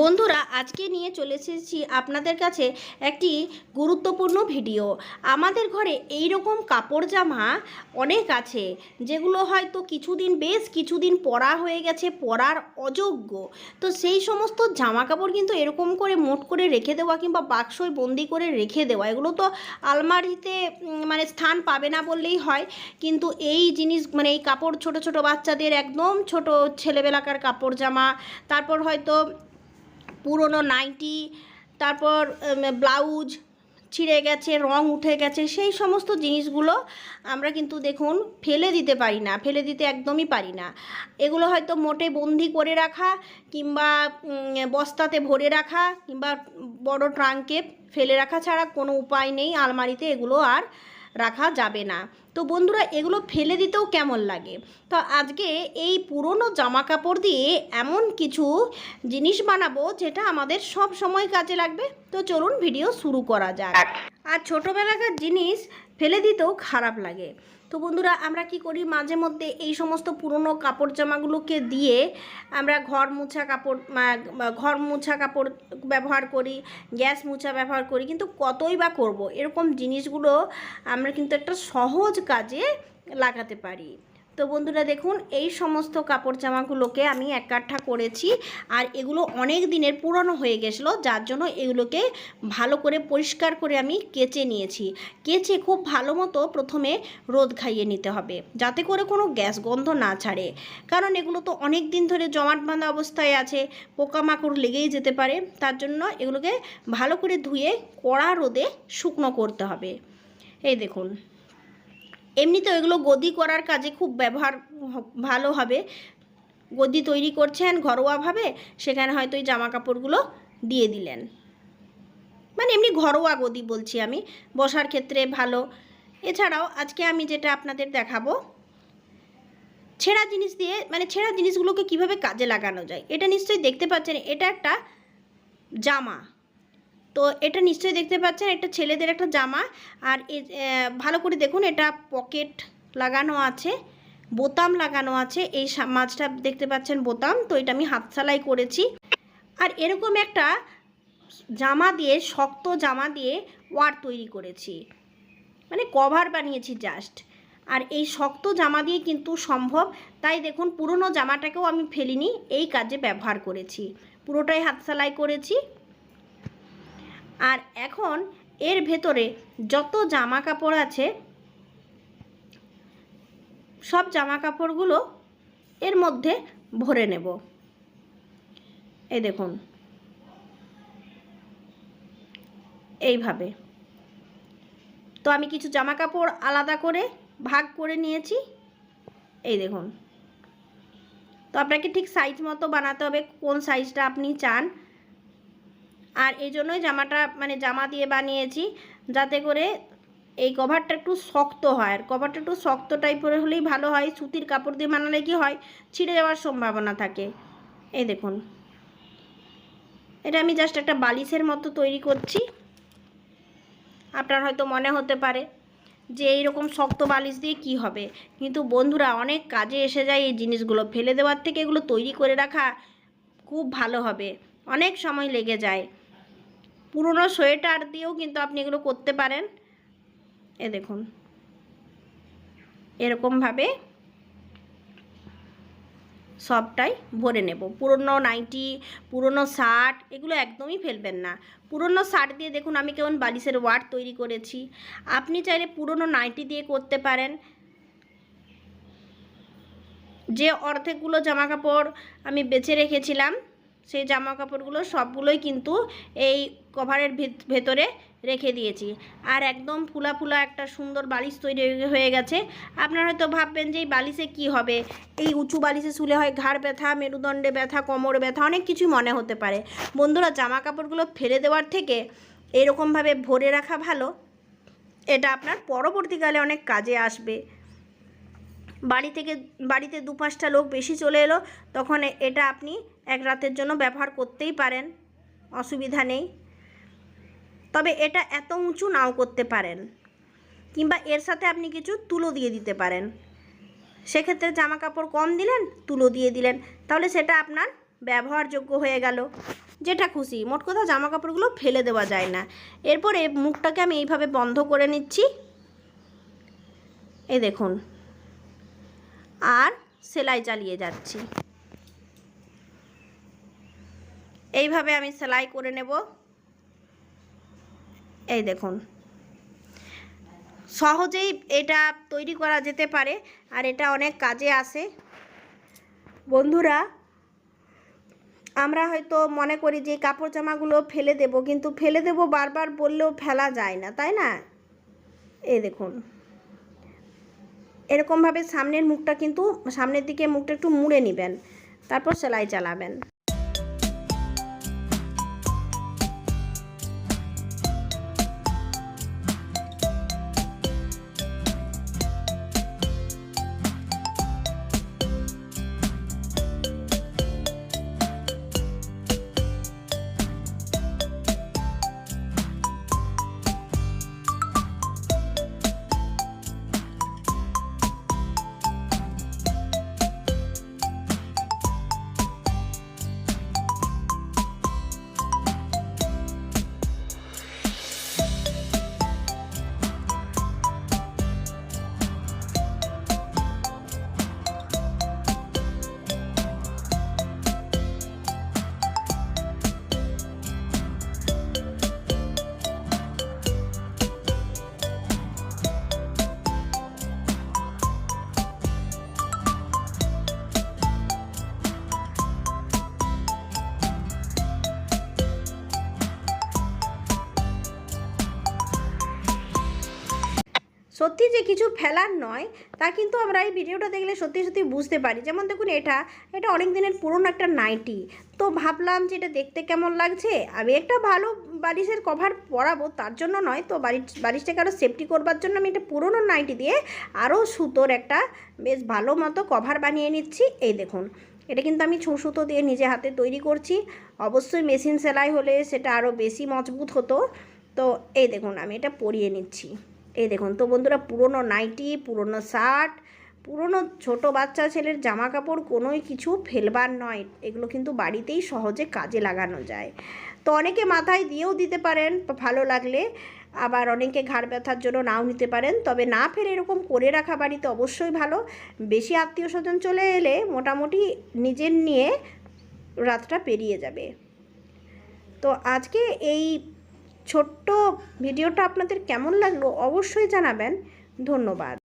বন্ধুরা, আজকে নিয়ে চলে এসেছি আপনাদের কাছে একটি গুরুত্বপূর্ণ ভিডিও। আমাদের ঘরে এই রকম কাপড় জামা অনেক আছে, যেগুলো হয়তো কিছুদিন বেশ কিছুদিন পরা হয়ে গেছে, পরার অযোগ্য। তো সেই সমস্ত জামা কাপড় কিন্তু এরকম করে মোট করে রেখে দেওয়া কিংবা বাক্সয় বন্দি করে রেখে দেওয়া, এগুলো তো আলমারিতে মানে স্থান পাবে না বললেই হয়। কিন্তু এই জিনিস মানে এই কাপড় ছোট ছোট বাচ্চাদের একদম ছোট ছেলেবেলাকার কাপড় জামা, তারপর হয়তো পুরনো নাইটি, তারপর ব্লাউজ ছিঁড়ে গেছে, রং উঠে গেছে, সেই সমস্ত জিনিসগুলো আমরা কিন্তু দেখুন ফেলে দিতে পারি না, ফেলে দিতে একদমই পারি না। এগুলো হয়তো মোটে বন্দি করে রাখা কিংবা বস্তাতে ভরে রাখা কিংবা বড় ট্রাঙ্কে ফেলে রাখা ছাড়া কোনো উপায় নেই, আলমারিতে এগুলো আর রাখা যাবে না। তো বন্ধুরা এগুলো ফেলে দিতেও কেমন লাগে? তো আজকে এই পুরনো জামা কাপড় দিয়ে এমন কিছু জিনিস বানাবো যেটা আমাদের সব সময় কাজে লাগবে। তো চলুন ভিডিও শুরু করা যাক। আর ছোটোবেলাকার জিনিস ফেলে দিতেও খারাপ লাগে। তো বন্ধুরা, আমরা কি করি? মাঝে মধ্যে এই সমস্ত পুরনো কাপড় জামাগুলোকে দিয়ে আমরা ঘর মোছা কাপড় ঘর মোছা কাপড় ব্যবহার করি, গ্যাস মোছা ব্যবহার করি, কিন্তু কতই বা করব? এরকম জিনিসগুলো আমরা কিন্তু একটা সহজ কাজে লাগাতে পারি। তো বন্ধুরা দেখুন, এই সমস্ত কাপড় জামাগুলোকে আমি একাঠা করেছি আর এগুলো অনেক দিনের পুরনো হয়ে গেছিল, যার জন্য এগুলোকে ভালো করে পরিষ্কার করে আমি কেচে নিয়েছি। কেচে খুব ভালো মতো প্রথমে রোদ খাইয়ে নিতে হবে, যাতে করে কোনো গ্যাস গন্ধ না ছাড়ে। কারণ এগুলো তো অনেক দিন ধরে জমাট বাঁধা অবস্থায় আছে, পোকামাকড় লেগেই যেতে পারে, তার জন্য এগুলোকে ভালো করে ধুয়ে কড়া রোদে শুকনো করতে হবে। এই দেখুন এমনিতে এগুলো গদি করার কাজে খুব ব্যবহার ভালো হবে। গদি তৈরি করছেন ঘরোয়াভাবে, সেখানে হয়তো ওই জামা কাপড়গুলো দিয়ে দিলেন। মানে এমনি ঘরোয়া গদি বলছি আমি, বসার ক্ষেত্রে ভালো। এছাড়াও আজকে আমি যেটা আপনাদের দেখাবো, ছেঁড়া জিনিস দিয়ে মানে ছেঁড়া জিনিসগুলোকে কীভাবে কাজে লাগানো যায়, এটা নিশ্চয়ই দেখতে পাচ্ছেন, এটা একটা জামা। তো এটা নিশ্চয়ই দেখতে পাচ্ছেন একটা ছেলেদের একটা জামা। আর ভালো করে দেখুন, এটা পকেট লাগানো আছে, বোতাম লাগানো আছে, এই মাছটা দেখতে পাচ্ছেন বোতাম, তো এটা আমি হাত সেলাই করেছি। আর এরকম একটা জামা দিয়ে, শক্ত জামা দিয়ে ওয়ার তৈরি করেছি। মানে কভার বানিয়েছি জাস্ট। আর এই শক্ত জামা দিয়ে কিন্তু সম্ভব। তাই দেখুন, পুরনো জামাটাকেও আমি ফেলিনি, এই কাজে ব্যবহার করেছি। পুরোটাই হাত সেলাই করেছি। আর এখন এর ভেতরে যত জামা কাপড় আছে, সব জামা কাপড়গুলো এর মধ্যে ভরে নেব। এই দেখুন। এইভাবে। তো আমি কিছু জামা কাপড় আলাদা করে ভাগ করে নিয়েছি। এই দেখুন। তো আপনাকে ঠিক সাইজ মতো বানাতে হবে, কোন সাইজটা আপনি চান। আর এই জন্যই জামাটা মানে জামা দিয়ে বানিয়েছি, যাতে করে এই কভারটা একটু শক্ত হয়। আর কভারটা একটু শক্ত টাইপের হলেই ভালো হয়, সুতির কাপড় দিয়ে বানালে কি হয়, ছিঁড়ে যাওয়ার সম্ভাবনা থাকে। এই দেখুন। এটা আমি জাস্ট একটা বালিশের মতো তৈরি করছি। আপনার হয়তো মনে হতে পারে যে এইরকম শক্ত বালিশ দিয়ে কি হবে। কিন্তু বন্ধুরা, অনেক কাজে এসে যায় এই জিনিসগুলো। ফেলে দেওয়ার থেকে এগুলো তৈরি করে রাখা খুব ভালো হবে। অনেক সময় লেগে যায়। পুরনো সোয়েটার দিয়েও কিন্তু আপনি এগুলো করতে পারেন। এ দেখুন। এরকমভাবে সবটাই ভরে নেব। পুরনো নাইটি, পুরনো শার্ট, এগুলো একদমই ফেলবেন না। পুরনো শার্ট দিয়ে দেখুন আমি কেমন বালিশের ওয়ার্ড তৈরি করেছি। আপনি চাইলে পুরনো নাইটি দিয়ে করতে পারেন। যে অর্ধেকগুলো জামা কাপড় আমি বেছে রেখেছিলাম সেই জামা কাপড়গুলো সবগুলোই কিন্তু এই কভারের ভিত- ভেতরে রেখে দিয়েছি। আর একদম ফুলা ফুলা একটা সুন্দর বালিশ তৈরি হয়ে গেছে। আপনারা হয়তো ভাববেন যে এই বালিশে কি হবে? এই উঁচু বালিশে শুলে হয় ঘাড় ব্যথা, মেরুদণ্ডে ব্যথা, কোমর ব্যথা, অনেক কিছুই মনে হতে পারে। বন্ধুরা জামা কাপড়গুলো ফেলে দেওয়ার থেকে এরকমভাবে ভরে রাখা ভালো। এটা আপনার পরবর্তীকালে অনেক কাজে আসবে। বাড়ি থেকে, বাড়িতে দু পাঁচটা লোক বেশি চলে এলো, তখন এটা আপনি এক রাতের জন্য ব্যবহার করতেই পারেন, অসুবিধা নেই। তবে এটা এত উঁচু নাও করতে পারেন, কিংবা এর সাথে আপনি কিছু তুলো দিয়ে দিতে পারেন। সেক্ষেত্রে জামা কাপড় কম দিলেন, তুলো দিয়ে দিলেন, তাহলে সেটা আপনার ব্যবহারযোগ্য হয়ে গেল। যেটা খুশি, মোট কথা জামা কাপড়গুলো ফেলে দেওয়া যায় না। এরপরে মুখটাকে আমি এইভাবে বন্ধ করে নিচ্ছি। এই দেখুন। আর সেলাই চালিয়ে যাচ্ছি। এইভাবে আমি সেলাই করে নেব। এই দেখুন। সহজেই এটা তৈরি করা যেতে পারে আর এটা অনেক কাজে আসে। বন্ধুরা, আমরা হয়তো মনে করি যে কাপড় জামাগুলো ফেলে দেব, কিন্তু ফেলে দেব বারবার বললেও ফেলা যায় না, তাই না? এই দেখুন। এরকমভাবে সামনের মুখটা কিন্তু সামনের দিকে মুখটা একটু মুড়ে নেবেন। তারপর সেলাই চালাবেন। সত্যি যে কিছু ফেলার নয়, তা কিন্তু আমরা এই ভিডিওটা দেখলে সত্যি সত্যি বুঝতে পারি। যেমন দেখুন এটা এটা অনেক দিনের পুরনো একটা নাইটি। তো ভাবলাম যে এটা দেখতে কেমন লাগছে? আমি একটা ভালো বালিশের কভার পরাবো, তার জন্য নয় তো বালিশ বালিশটাকে আরও সেফটি করবার জন্য আমি একটা পুরনো নাইটি দিয়ে আরও সুতোর একটা বেশ ভালো মতো কভার বানিয়ে নিচ্ছি। এই দেখুন, এটা কিন্তু আমি ছো সুতো দিয়ে নিজে হাতে তৈরি করছি। অবশ্যই মেশিন সেলাই হলে সেটা আরও বেশি মজবুত হতো। তো এই দেখুন, আমি এটা পরিয়ে নিচ্ছি। এই দেখুন তো বন্ধুরা, পুরনো নাইটি, পুরনো শার্ট, পুরনো ছোট বাচ্চা ছেলের জামা কাপড় কোনোই কিছু ফেলবার নয়। এগুলো কিন্তু বাড়িতেই সহজে কাজে লাগানো যায়। তো অনেকে মাথায় দিয়েও দিতে পারেন, ভালো লাগলে। আবার অনেকে ঘাড় ব্যথার জন্য নাও নিতে পারেন। তবে না ফের এরকম করে রাখা বাড়িতে অবশ্যই ভালো। বেশি আত্মীয় স্বজন চলে এলে মোটামুটি নিজের নিয়ে রাতটা পেরিয়ে যাবে। তো আজকে এই ছোট্ট ভিডিওটা আপনাদের কেমন লাগল অবশ্যই জানাবেন। ধন্যবাদ।